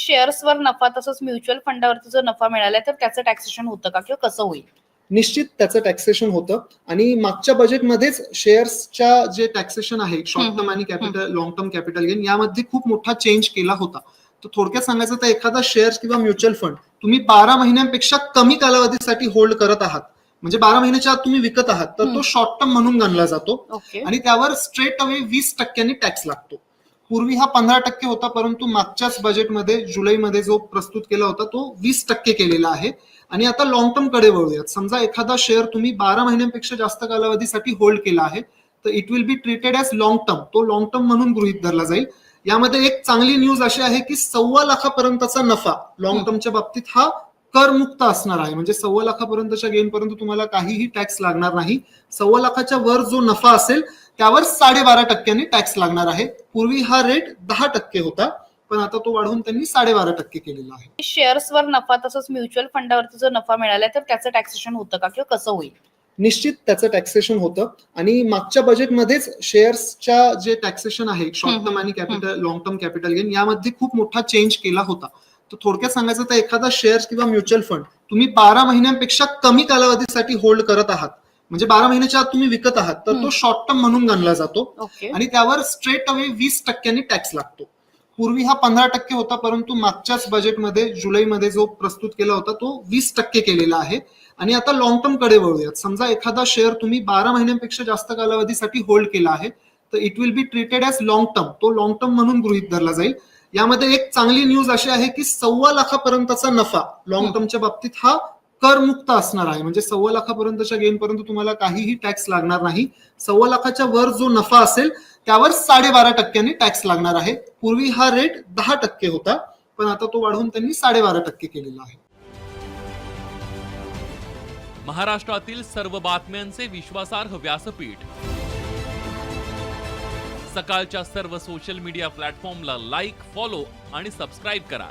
शेअर्सवर नफा तसंच म्युच्युअल फंडावरती जो नफा मिळालाय तर त्याचं टॅक्सेशन होतं का? किंवा कसं होईल? निश्चित त्याचं टॅक्सेशन होतं. आणि मागच्या बजेटमध्येच शेअर्सच्या जे टॅक्सेशन आहे शॉर्ट टर्म आणि capital long term capital gain यामध्ये खूप मोठा चेंज केला होता. तर थोडक्यात सांगायचं तर एखादा शेअर किंवा म्युच्युअल फंड तुम्ही बारा महिन्यांपेक्षा कमी कालावधीसाठी होल्ड करत आहात. म्हणजे बारा महिन्याच्या आत तुम्ही विकत आहात तर तो. शॉर्ट टर्म म्हणून गणला जातो. आणि त्यावर स्ट्रेट अवे वीस टक्क्यांनी टॅक्स लागतो. पूर्वी हा पंधरा टक्के होता परंतु मागच्याच बजेटमध्ये जुलैमध्ये जो प्रस्तुत केला होता तो वीस टक्के केलेला आहे. आणि आता लॉंग टर्मकडे वळूयात. समजा एखादा शेअर तुम्ही बारा महिन्यांपेक्षा जास्त कालावधीसाठी होल्ड केला आहे तर it will be treated as long term तो लॉंग टर्म म्हणून गृहीत धरला जाईल. यामध्ये एक चांगली न्यूज अशी आहे की सव्वा लाखापर्यंतचा नफा लॉंग. टर्मच्या बाबतीत हा करमुक्त असणार आहे. म्हणजे सव्वा लाखापर्यंतच्या गेन पर्यंत तुम्हाला काहीही टॅक्स लागणार नाही. सव्वा लाखाच्या वर जो नफा असेल त्यावर साडेबारा टक्क्यांनी टॅक्स लागणार आहे. पूर्वी हा रेट दहा टक्के होता पण आता तो वाढवून त्यांनी साडेबारा टक्के केलेला आहे. शेअर्सवर नफा तसंच म्युच्युअल फंडावरती जो नफा मिळालाय तर त्याचं टॅक्सेशन होतं का किंवा कसं होईल? निश्चित त्याचं टॅक्सेशन होतं. आणि मागच्या बजेटमध्येच शेअर्सच्या जे टॅक्सेशन आहे शॉर्ट टर्म आणि capital long term capital gain यामध्ये खूप मोठा चेंज केला होता. तर थोडक्यात सांगायचं तर एखादा शेअर किंवा म्युच्युअल फंड तुम्ही बारा महिन्यांपेक्षा कमी कालावधीसाठी होल्ड करत आहात. म्हणजे बारा महिन्याच्या आत तुम्ही विकत आहात तर तो. शॉर्ट टर्म म्हणून गणला जातो. आणि त्यावर स्ट्रेट अवे वीस टक्क्यांनी टॅक्स लागतो. पूर्वी हा पंधरा टक्के होता परंतु मागच्याच बजेटमध्ये जुलैमध्ये जो प्रस्तुत केला होता तो वीस टक्के केलेला आहे. आणि आता लॉंग टर्मकडे वळूयात. समजा एखादा शेअर तुम्ही बारा महिन्यांपेक्षा जास्त कालावधीसाठी होल्ड केला आहे तर it will be treated as long term तो लॉंग टर्म म्हणून गृहीत धरला जाईल. यामध्ये एक चांगली न्यूज अशी आहे की सव्वा लाखापर्यंतचा नफा लॉंग. टर्मच्या बाबतीत हा करमुक्त असणार आहे. म्हणजे सव्वा लाखापर्यंतच्या गेन पर्यंत तुम्हाला काहीही टॅक्स लागणार नाही. सव्वा लाखाच्या वर जो नफा असेल त्यावर साडेबारा टक्क्यांनी टॅक्स लागणार आहे. पूर्वी हा रेट दहा टक्के होता पण आता तो वाढवून त्यांनी साडेबारा टक्के केलेला आहे. महाराष्ट्रातील सर्व बातम्यांचे विश्वासार्ह व्यासपीठ. सकाळच्या सर्व सोशल मीडिया प्लॅटफॉर्मला लाईक फॉलो आणि सबस्क्राईब करा.